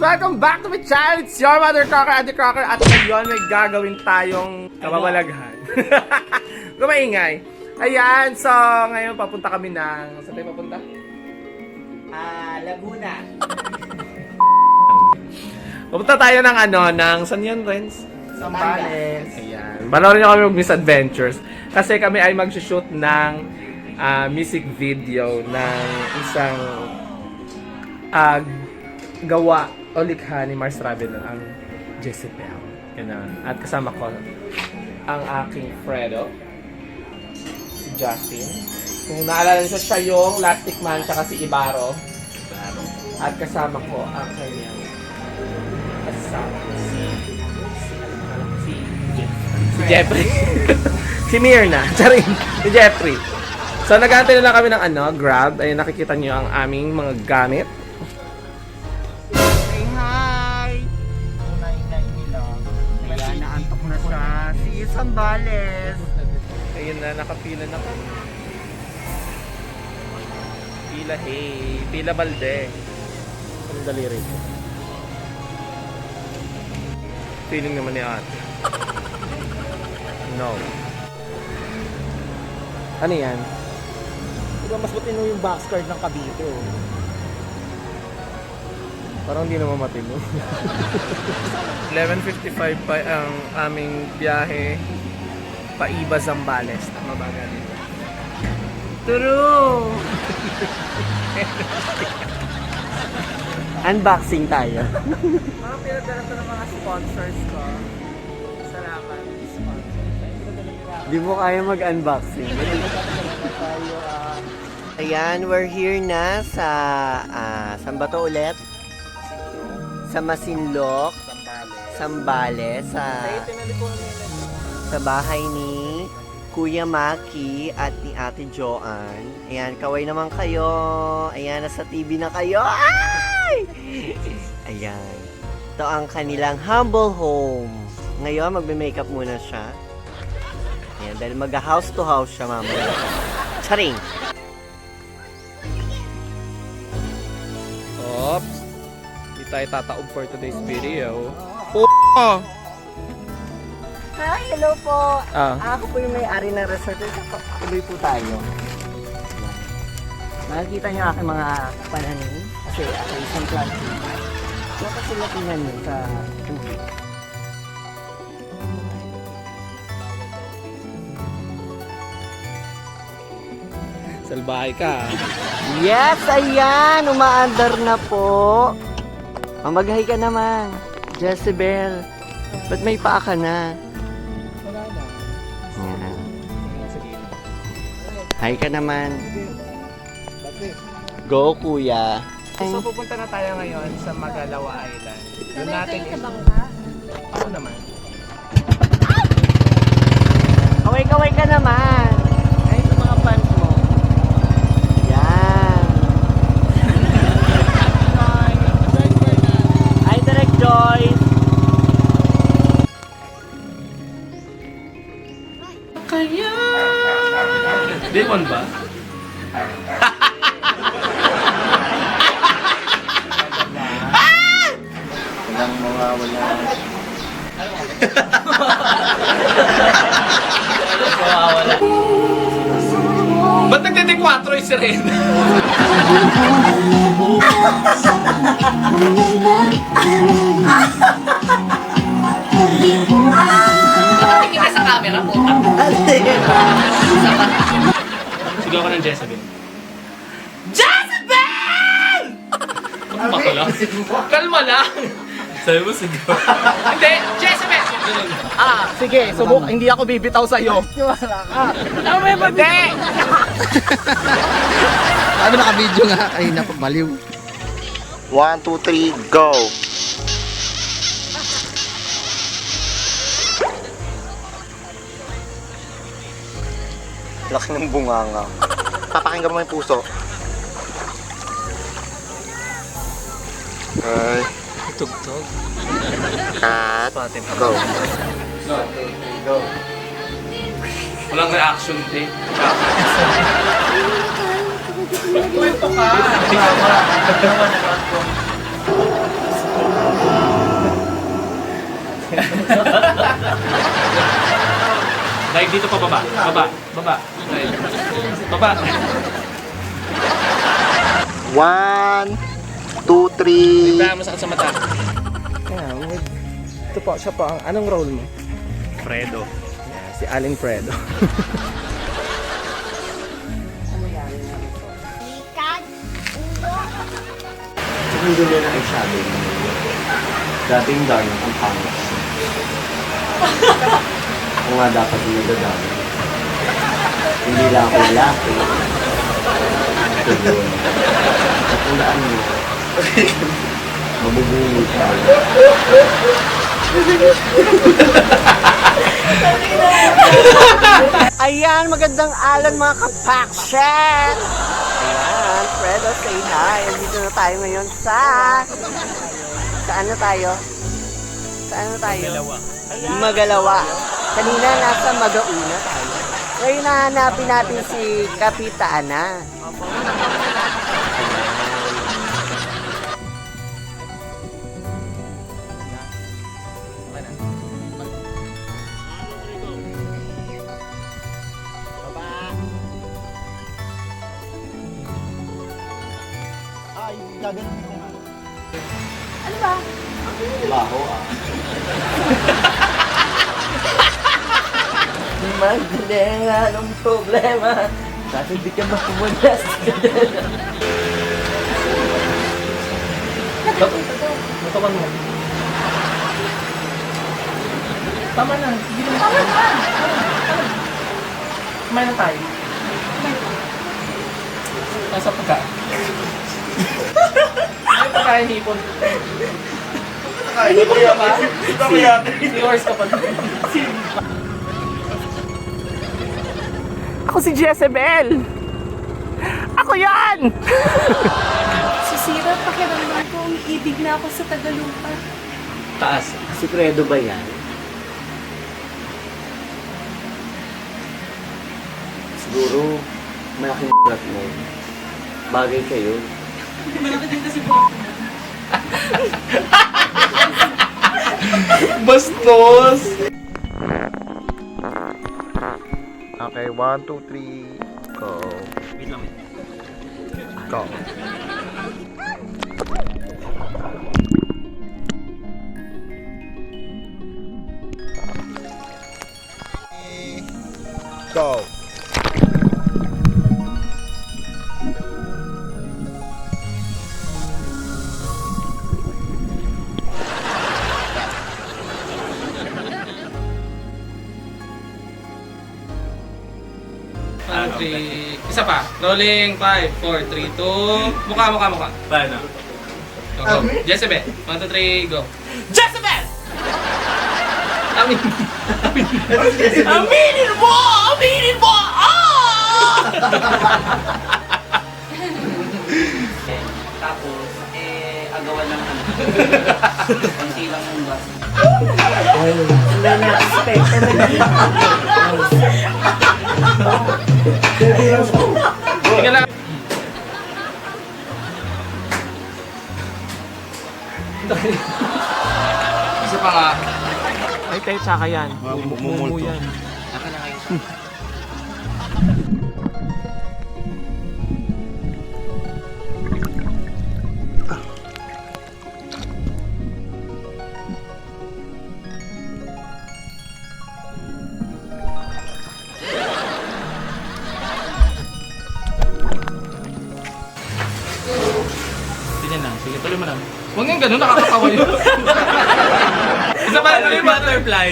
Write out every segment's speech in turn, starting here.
Welcome back to my channel! It's your mother Crocker, Ate Crocker at ngayon may gagawin tayong kababalaghan. Kumaingay. Ayan, so ngayon papunta kami ng... Saan tayo papunta? Ah, Laguna. Papunta tayo ng ano, ng... Saan yun, Renz? Sambales. Ayan. Panoorin niyo kami mag misadventures. Kasi kami ay mag-shoot ng ah, music video ng isang ah, gawa o likha ni Mars Traveler, ang Jezebel. Ganun. At kasama ko ang aking Fredo, si Justin. Kung naalala niyo siya yung Plastic Man tsaka si Ibaro. At kasama ko ang kanyang kasama si si si Jeffrey. si Mirna. Charing. Si Jeffrey. So, nag-aantay na lang kami ng ano, Grab. Ayun, nakikita niyo ang aming mga gamit. Sambales. Ayun na, nakapila na kami. Pila, hey. Pila balde. Anong daliri ko? Feeling naman ni ate. No. Ano yan? Diba mas matino yung boxcard ng Cavite oh. Parang hindi naman matino. 11.55 pa ang aming biyahe paiba Zambales. Tama ba ganito? True! Unboxing tayo. Mga pinadala to ng mga sponsors ko. Salamat, sponsors. Di mo kaya mag-unboxing. Ayan, we're here na sa, ah, saan ba to ulit? Sa Masinloc, Sambales, sa, sa bahay ni Kuya Maki at ni Ate Joanne. Ayan, kaway naman kayo. Ayan, nasa TV na kayo. Ay! Ayan. Ito ang kanilang humble home. Ngayon, magbe-makeup muna siya. Ayan, dahil mag-house to house siya mamaya. Charing! Tayo tataob for today's video. Oh! Hi, hello po. Ah. Ako po yung may-ari ng resort. Tuloy po tayo. Nakikita niyo aking mga pananim. Kasi ako isang planting. So, kasi latingan yun sa tubig. Salbahay ka. ah. Yes, ayan! Umaandar na po. Mamaghay ka naman. Jezebel. Ba't may paa ka na? Ayan. Hi ka naman. Go, kuya. So pupunta na tayo ngayon sa Magalawa Island. Doon natin is... Ako naman. Kaway-kaway ka naman. Joyce. Kaya... Demon ba? Walang mawawala. Ba't nagtete-4 yung sirena? Tingin ka sa camera, puta. Sigaw ka ng Jezebel. Jezebel! Lang. Kalma lang. Sabi mo sigaw. Hindi, Jezebel! Ah, sige, subok. Hindi ako bibitaw sa'yo. Ah, Hindi! Ano naka-video nga? Ay, napamaliw. 1, 2, 3, go! Laki ng bunganga. Papakinggan mo yung puso. Ay. Tugtog. Cut. Go. Go. Walang reaction eh. Kwento ka. Dahil dito pa baba. Baba. Baba. Baba. One, two, three. Kaya mo sa mata. Yeah, with... Ito po, siya po. ang- Anong role mo? Fredo. Yeah, si Aling Fredo. Kung doon na ay sabi dating dami ang pangit. Ako nga dapat yung nagdadami. Hindi lang ako lalaki. Ito yun. Nakulaan mo. Mabubulog ka. Ayan, magandang alon mga kapaksyan! Ayan, Fredo, say hi. Dito na tayo ngayon sa... Saan na tayo? Saan na tayo? Magalawa. Magalawa. Kanina nasa Magauna tayo. Ngayon nahanapin natin si Kapitana. Baho Magdaleng anong problema Bakit di ka makumulas Matukan mo. Tama na. Sige na. Tama na. Kumain na tayo. Nasa pagka. Ay, pagkain hipon. Hipon ka ba? Three hours ka pa. Ako si Jezebel! Ako yan! Sisira pakiramdam ko, umiibig na ako sa Tagalupa. Taas. Si Fredo ba yan? Siguro, malaking brat mo. Bagay kayo. Bastos! Okay, one, two, three, go. Go. Go. One, three, isa pa. Rolling, five, four, three, two. Mukha, mukha, mukha. Paano? Go, go. Jezebel. One, two, three, go. Jezebel! Amin. Aminin mo! Aminin mo! Ah! Tapos, eh, agawan lang ano. Konti lang yung gas. Wala na expect Tingnan lang. Isa pa nga. Ay, tayo, tsaka yan. Mumu yan. Ganyan nakakatawa yun. Isa pa, tuloy butterfly.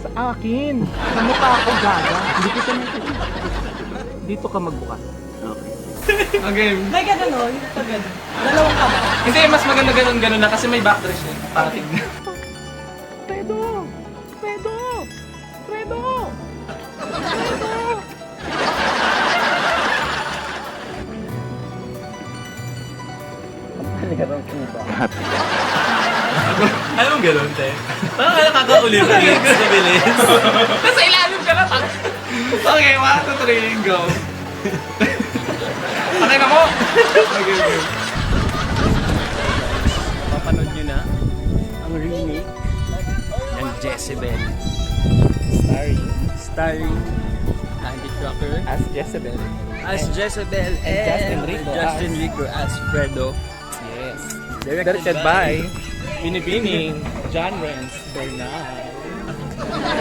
Sa akin! Sa mukha ako, gaga. Hindi kita nakikita. Dito ka magbukas. Okay. May gano'n, pag gano'n. Dalawang ka ba? Hindi, mas maganda ganun ganun na kasi may backdress yun. Para tignan. Fredo! Fredo! Fredo! Alam mo ganun, te? Parang nakaka-Olympics na bilis. Nasa ilalim ka na. Okay, one, two, three, go. Okay na mo. Okay, okay. Papanood nyo na ang remake ng Jezebel. Starring Starring Andy Crocker as Jezebel. as Jezebel and, Justin Rico Justin as- Rico as Fredo. Directed, Directed by Binibining John Renz Bernal.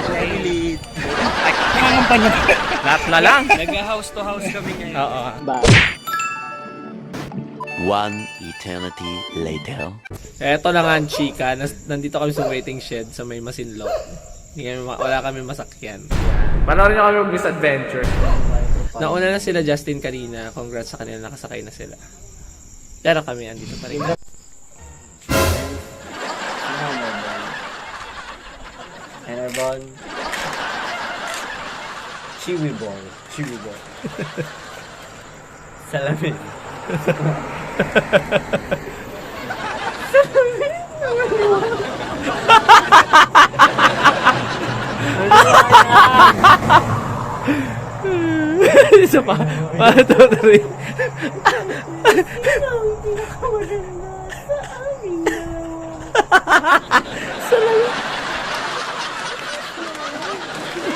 Riley. Lahat na lang. Nag-house to house kami ngayon. Oo. One eternity later. Eto na nga ang chika. Nandito kami sa waiting shed sa may Masinloc. Hindi kami, wala kami masakyan. Panoorin nyo kami mag misadventure. Nauna na sila Justin kanina. Congrats sa kanila. Nakasakay na sila. Pero kami andito pa rin. Enerball. Chiwi ball. Chiwi ball. Salamin. Isa pa. One, two, three. Pinakamaganda sa aming dalawa.